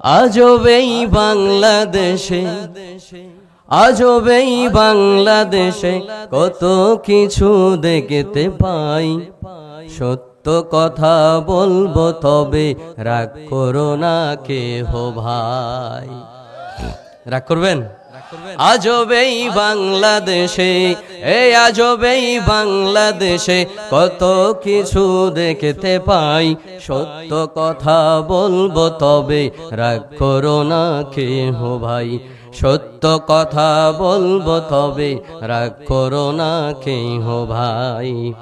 আজবেই বাংলাদেশে আজবেই বাংলাদেশে কত কিছু দেখতে পাই। সত্য কথা বলব তবে রাগ করো না কেহ ভাই। রাগ করবেন? আজবেই বাংলাদেশে এই আজবেই বাংলাদেশে কত কিছু দেখতে পাই। সত্য কথা বলব তবে রাগ করো না কেহ ভাই। সত্য কথা বলব তবে রাগ করো না কেহ ভাই।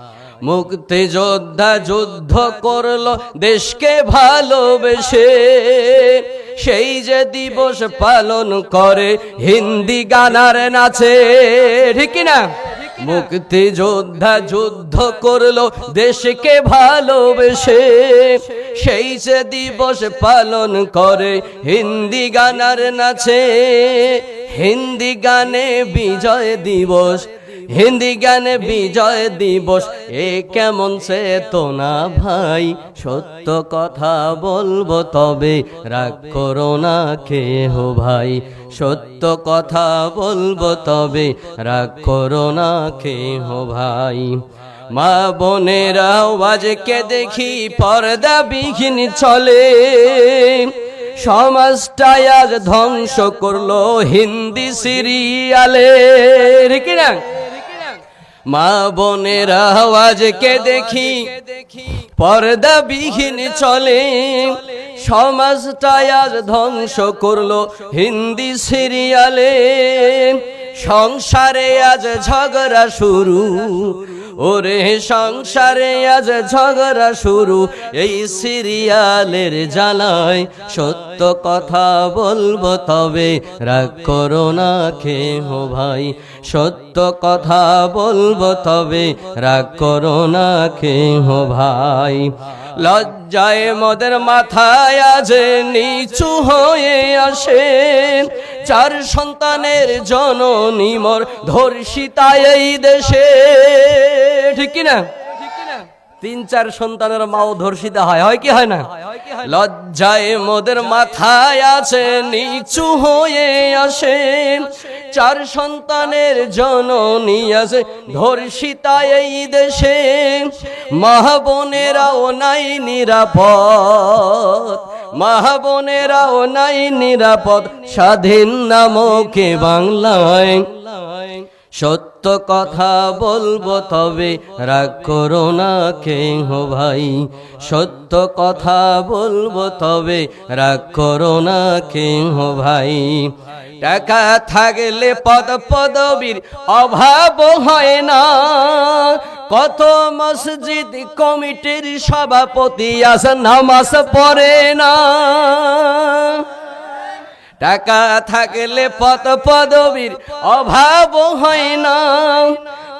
মুক্তি যোদ্ধা যুদ্ধ করল দেশকে ভালোবেসে। সেই যে দিবস পালন করে, হিন্দি গানার নাচে। ঠিক না মুক্তি যোদ্ধা যুদ্ধ করল, দেশকে ভালোবেসে। সেই যে দিবস পালন করে, হিন্দি গানার নাচে। হিন্দি গানে বিজয় দিবস হিন্দি গানে বিজয় দিবস, এ কেমন সে তো না ভাই? সত্য কথা বলব তবে রাগ করো না কেহ ভাই। সত্য কথা বলব তবে রাগ করো না কেহ ভাই। মা বোনেরাও আজকে দেখি পর্দা বিঘিন চলে। সমাজটাই আজ ধ্বংস করল হিন্দি সিরিয়ালে কিনা মা বোনের আওয়াজকে দেখি? পর্দা বিহীন চলে। সমাজটায় আজ ধ্বংস করল হিন্দি সিরিয়ালে। সংসারে আজ ঝগড়া শুরু। ওরে সংসারে আজ ঝগড়া শুরু। এই সিরিয়ালের জ্বালায় সত্য কথা বলব তবে রাগ করো না খেহ ভাই। সত্য কথা বলব তবে রাগ করো না খেহ ভাই। লজ্জায় মদের মাথায় আজ নিচু হয়ে আসে। চার সন্তানের জননী মোর ধর্ষিতা এই দেশে। ঠিক কিনা? তিন চার সন্তানের মাও ধর্ষিতা হয় হয় কি হয় না? লজ্জায় মোদের মাথায় আছে, নিচু হয়ে আসে। চার সন্তানের জননী আছে, ধর্ষিতা এই দেশে। মাহবোনেরাও নাই নিরাপদ। মাহবোনেরাও নাই নিরাপদ, স্বাধীন নামকে বাংলায়। সত্য কথা বলব তবে রাগ করো না কেহ ভাই। সত্য কথা বলব তবে রাগ করো না কেহ ভাই। টাকা থাকলে পদ, পদবীর অভাব হয় না। কত মসজিদ কমিটির সভাপতি আছে নামাজ পড়ে না। টাকা থাকলে পদ পদবীর অভাব হয় না।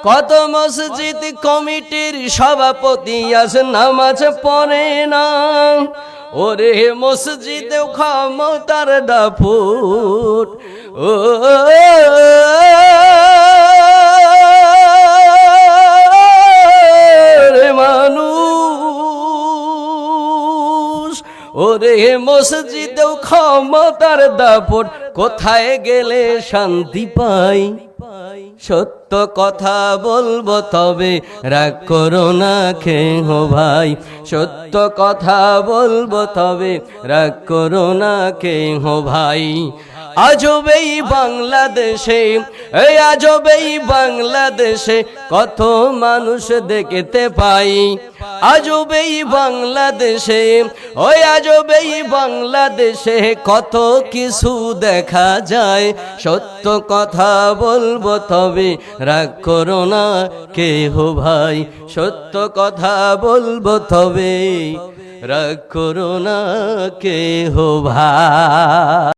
কত মসজিদ কমিটির সভাপতি আছে নামাজ পড়ে না। ওরে মসজিদ ক্ষমতার দাপুট ও ওরে মসজিদ, ক্ষমতার দাপট, কোথায় গেলে শান্তি পাই? সত্য কথা বলব তবে রাগ করো না খেহ ভাই। সত্য কথা বলব তবে রাগ করো না কেহ ভাই। আজবেই বাংলাদেশে, এই আজবেই বাংলাদেশে কত মানুষ দেখতে পাই। আজবেই বাংলাদেশে, ওই আজবেই বাংলাদেশে কত কিছু দেখা যায়। সত্য কথা বলব তবে রাগ করো না কেহ ভাই, সত্য কথা বলব তবে রাগ করো না কেহ ভাই।